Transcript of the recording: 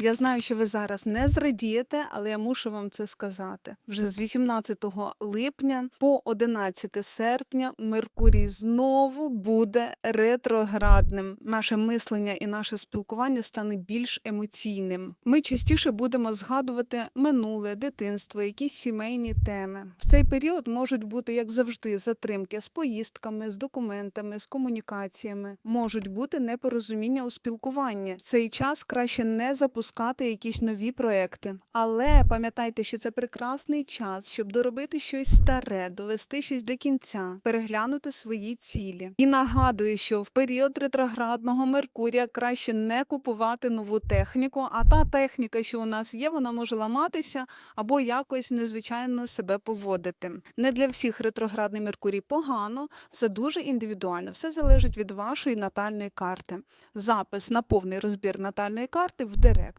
Я знаю, що ви зараз не зрадієте, але я мушу вам це сказати. Вже з 18 липня по 11 серпня Меркурій знову буде ретроградним. Наше мислення і наше спілкування стане більш емоційним. Ми частіше будемо згадувати минуле, дитинство, якісь сімейні теми. В цей період можуть бути, як завжди, затримки з поїздками, з документами, з комунікаціями. Можуть бути непорозуміння у спілкуванні. В цей час краще не запускати якісь нові проекти. Але пам'ятайте, що це прекрасний час, щоб доробити щось старе, довести щось до кінця, переглянути свої цілі. І нагадую, що в період ретроградного Меркурія краще не купувати нову техніку, а та техніка, що у нас є, вона може ламатися або якось незвичайно себе поводити. Не для всіх ретроградний Меркурій погано, все дуже індивідуально, все залежить від вашої натальної карти. Запис на повний розбір натальної карти в Директ.